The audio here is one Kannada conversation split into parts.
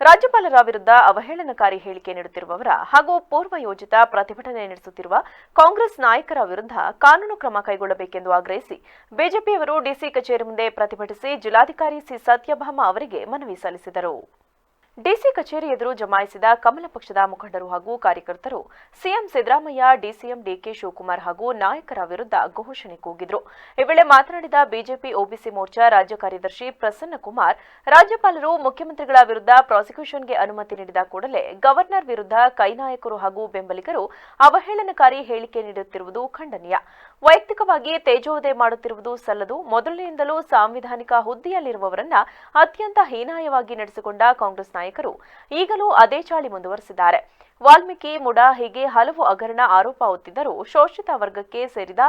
ರಾಜ್ಯಪಾಲರ ವಿರುದ್ಧ ಅವಹೇಳನಕಾರಿ ಹೇಳಿಕೆ ನೀಡುತ್ತಿರುವವರ ಹಾಗೂ ಪೂರ್ವ ಯೋಜಿತ ಪ್ರತಿಭಟನೆ ನಡೆಸುತ್ತಿರುವ ಕಾಂಗ್ರೆಸ್ ನಾಯಕರ ವಿರುದ್ಧ ಕಾನೂನು ಕ್ರಮ ಕೈಗೊಳ್ಳಬೇಕೆಂದು ಆಗ್ರಹಿಸಿ ಬಿಜೆಪಿಯವರು ಡಿಸಿ ಕಚೇರಿ ಮುಂದೆ ಪ್ರತಿಭಟಿಸಿ ಜಿಲ್ಲಾಧಿಕಾರಿ ಸಿ ಸತ್ಯಭಾಮ ಅವರಿಗೆ ಮನವಿ ಸಲ್ಲಿಸಿದರು. ಡಿಸಿ ಕಚೇರಿ ಎದುರು ಜಮಾಯಿಸಿದ ಕಮಲ ಪಕ್ಷದ ಮುಖಂಡರು ಹಾಗೂ ಕಾರ್ಯಕರ್ತರು, CM Siddaramaiah, DCM DK Shivakumar ಹಾಗೂ ನಾಯಕರ ವಿರುದ್ಧ ಘೋಷಣೆ ಕೂಗಿದ್ರು. ಈ ವೇಳೆ ಮಾತನಾಡಿದ ಬಿಜೆಪಿ ಒಬಿಸಿ ಮೋರ್ಚಾ ರಾಜ್ಯ ಕಾರ್ಯದರ್ಶಿ ಪ್ರಸನ್ನ ಕುಮಾರ್, ರಾಜ್ಯಪಾಲರು ಮುಖ್ಯಮಂತ್ರಿಗಳ ವಿರುದ್ಧ ಪ್ರಾಸಿಕ್ಯೂಷನ್ಗೆ ಅನುಮತಿ ನೀಡಿದ ಕೂಡಲೇ ಗವರ್ನರ್ ವಿರುದ್ಧ ಕೈನಾಯಕರು ಹಾಗೂ ಬೆಂಬಲಿಗರು ಅವಹೇಳನಕಾರಿ ಹೇಳಿಕೆ ನೀಡುತ್ತಿರುವುದು ಖಂಡನೀಯ. ವೈಯಕ್ತಿಕವಾಗಿ ತೇಜೋವಧೆ ಮಾಡುತ್ತಿರುವುದು ಸಲ್ಲದು, ಮೊದಲಿನಿಂದಲೂ ಸಾಂವಿಧಾನಿಕ ಹುದ್ದೆಯಲ್ಲಿರುವವರನ್ನ ಅತ್ಯಂತ ಹೀನಾಯವಾಗಿ ನಡೆಸಿಕೊಂಡ ಕಾಂಗ್ರೆಸ್ ನಾಯಕರು ಈಗಲೂ ಅದೇ ಚಾಳಿ ಮುಂದುವರೆಸಿದ್ದಾರೆ. ವಾಲ್ಮೀಕಿ, ಮುಡಾ ಹೀಗೆ ಹಲವು ಹಗರಣ ಆರೋಪ ಹೊತ್ತಿದ್ದರೂ ಶೋಷಿತ ವರ್ಗಕ್ಕೆ ಸೇರಿದ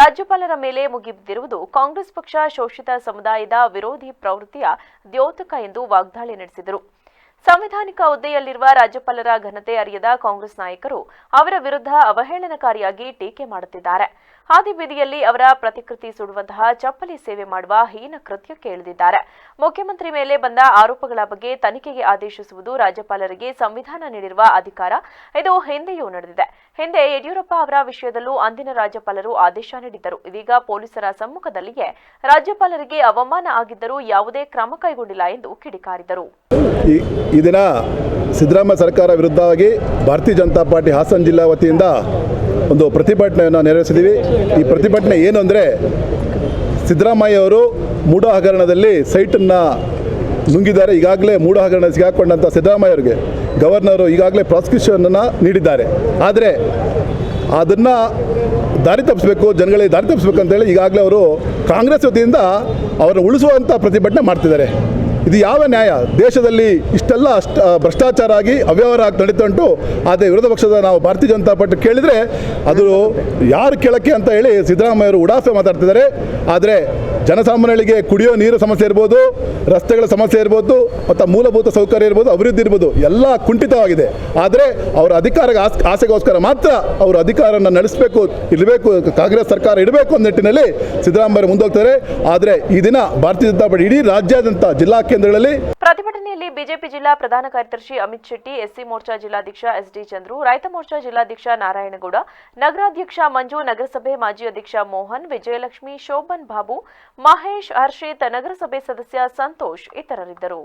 ರಾಜ್ಯಪಾಲರ ಮೇಲೆ ಮುಗಿಬಿದ್ದಿರುವುದು ಕಾಂಗ್ರೆಸ್ ಪಕ್ಷ ಶೋಷಿತ ಸಮುದಾಯದ ವಿರೋಧಿ ಪ್ರವೃತ್ತಿಯ ದ್ಯೋತಕ ಎಂದು ವಾಗ್ದಾಳಿ ನಡೆಸಿದರು. ಸಂವಿಧಾನಿಕ ಹುದ್ದೆಯಲ್ಲಿರುವ ರಾಜ್ಯಪಾಲರ ಘನತೆ ಅರಿಯದ ಕಾಂಗ್ರೆಸ್ ನಾಯಕರು ಅವರ ವಿರುದ್ಧ ಅವಹೇಳನಕಾರಿಯಾಗಿ ಟೀಕೆ ಮಾಡುತ್ತಿದ್ದಾರೆ. ಹಾದಿ ಬೀದಿಯಲ್ಲಿ ಅವರ ಪ್ರತಿಕೃತಿ ಸುಡುವಂತಹ ಚಪ್ಪಲಿ ಸೇವೆ ಮಾಡುವ ಹೀನ ಕೃತ್ಯ ಇಳಿದಿದ್ದಾರೆ. ಮುಖ್ಯಮಂತ್ರಿ ಮೇಲೆ ಬಂದ ಆರೋಪಗಳ ಬಗ್ಗೆ ತನಿಖೆಗೆ ಆದೇಶಿಸುವುದು ರಾಜ್ಯಪಾಲರಿಗೆ ಸಂವಿಧಾನ ನೀಡಿರುವ ಅಧಿಕಾರ. ಇದು ಹಿಂದೆಯೂ ನಡೆದಿದೆ. ಹಿಂದೆ ಯಡಿಯೂರಪ್ಪ ಅವರ ವಿಷಯದಲ್ಲೂ ಅಂದಿನ ರಾಜ್ಯಪಾಲರು ಆದೇಶ ನೀಡಿದ್ದರು. ಇದೀಗ ಪೊಲೀಸರ ಸಮ್ಮುಖದಲ್ಲಿಯೇ ರಾಜ್ಯಪಾಲರಿಗೆ ಅವಮಾನ ಆಗಿದ್ದರೂ ಯಾವುದೇ ಕ್ರಮ ಕೈಗೊಂಡಿಲ್ಲ ಎಂದು ಕಿಡಿಕಾರಿದರು. ಈ ದಿನ ಸಿದ್ದರಾಮಯ್ಯ ಸರ್ಕಾರ ವಿರುದ್ಧವಾಗಿ ಭಾರತೀಯ ಜನತಾ ಪಾರ್ಟಿ ಹಾಸನ ಜಿಲ್ಲಾ ವತಿಯಿಂದ ಒಂದು ಪ್ರತಿಭಟನೆಯನ್ನು ನೆರವೇರಿಸಿದ್ದೀವಿ. ಈ ಪ್ರತಿಭಟನೆ ಏನು ಅಂದರೆ ಸಿದ್ದರಾಮಯ್ಯ ಅವರು ಮೂಢ ಹಗರಣದಲ್ಲಿ ಸೈಟನ್ನು ನುಂಗಿದ್ದಾರೆ. ಈಗಾಗಲೇ ಮೂಢ ಹಗರಣ ಸಿಗಾಕೊಂಡಂಥ ಸಿದ್ದರಾಮಯ್ಯ ಅವರಿಗೆ ಗವರ್ನರು ಈಗಾಗಲೇ ಪ್ರಾಸಿಕ್ಯೂಷನನ್ನು ನೀಡಿದ್ದಾರೆ. ಆದರೆ ಅದನ್ನು ದಾರಿ ತಪ್ಪಿಸ್ಬೇಕು, ಜನಗಳಿಗೆ ದಾರಿ ತಪ್ಪಿಸ್ಬೇಕು ಅಂತೇಳಿ ಈಗಾಗಲೇ ಅವರು ಕಾಂಗ್ರೆಸ್ ವತಿಯಿಂದ ಅವರನ್ನು ಉಳಿಸುವಂಥ ಪ್ರತಿಭಟನೆ ಮಾಡ್ತಿದ್ದಾರೆ. ಇದು ಯಾವ ನ್ಯಾಯ? ದೇಶದಲ್ಲಿ ಇಷ್ಟೆಲ್ಲ ಅಷ್ಟ ಭ್ರಷ್ಟಾಚಾರ ಆಗಿ ಅವ್ಯವಹಾರ ಆಗಿ ನಡೀತಾ ಉಂಟು ಆದರೆ ವಿರೋಧ ಪಕ್ಷದ ನಾವು ಭಾರತೀಯ ಜನತಾ ಪಾರ್ಟಿ ಕೇಳಿದರೆ ಅದು ಯಾರು ಕೇಳಕ್ಕೆ ಅಂತ ಹೇಳಿ ಸಿದ್ದರಾಮಯ್ಯ ಅವರು ಉಡಾಫೆ ಮಾತಾಡ್ತಿದ್ದಾರೆ. ಆದರೆ ಜನಸಾಮಾನ್ಯರಿಗೆ ಕುಡಿಯೋ ನೀರು ಸಮಸ್ಯೆ ಇರ್ಬೋದು, ರಸ್ತೆಗಳ ಸಮಸ್ಯೆ ಇರ್ಬೋದು, ಮತ್ತು ಮೂಲಭೂತ ಸೌಕರ್ಯ ಇರ್ಬೋದು, ಅಭಿವೃದ್ಧಿ ಇರ್ಬೋದು, ಎಲ್ಲ ಕುಂಠಿತವಾಗಿದೆ. ಆದರೆ ಅವರ ಅಧಿಕಾರ ಆಸ್, ಆಸೆಗೋಸ್ಕರ ಮಾತ್ರ ಅವರು ಅಧಿಕಾರನ ನಡೆಸಬೇಕು ಇರಬೇಕು ಕಾಂಗ್ರೆಸ್ ಸರ್ಕಾರ ಇಡಬೇಕು ಅನ್ನೋ ನಿಟ್ಟಿನಲ್ಲಿ ಸಿದ್ದರಾಮಯ್ಯ ಮುಂದೋಗ್ತಾರೆ ಆದರೆ ಈ ದಿನ ಭಾರತೀಯ ಜನತಾ ಪಾರ್ಟಿ ಇಡೀ ರಾಜ್ಯಾದ್ಯಂತ ಜಿಲ್ಲಾ ಕೇಂದ್ರಗಳಲ್ಲಿ ಪ್ರತಿಭಟನೆಯಲ್ಲಿ ಬಿಜೆಪಿ ಜಿಲ್ಲಾ ಪ್ರಧಾನ ಕಾರ್ಯದರ್ಶಿ ಅಮಿತ್ ಶೆಟ್ಟಿ, ಎಸ್ಸಿ ಮೋರ್ಚಾ ಜಿಲ್ಲಾಧ್ಯಕ್ಷ ಎಸ್ಡಿ ಚಂದ್ರು, ರೈತ ಮೋರ್ಚಾ ಜಿಲ್ಲಾಧ್ಯಕ್ಷ ನಾರಾಯಣಗೌಡ, ನಗರಾಧ್ಯಕ್ಷ ಮಂಜು, ನಗರಸಭೆ ಮಾಜಿ ಅಧ್ಯಕ್ಷ ಮೋಹನ್, ವಿಜಯಲಕ್ಷ್ಮಿ, ಶೋಭನ್ ಬಾಬು, ಮಹೇಶ್ ಹರ್ಷಿತ್, ನಗರಸಭೆ ಸದಸ್ಯ ಸಂತೋಷ್ ಇತರರಿದ್ದರು.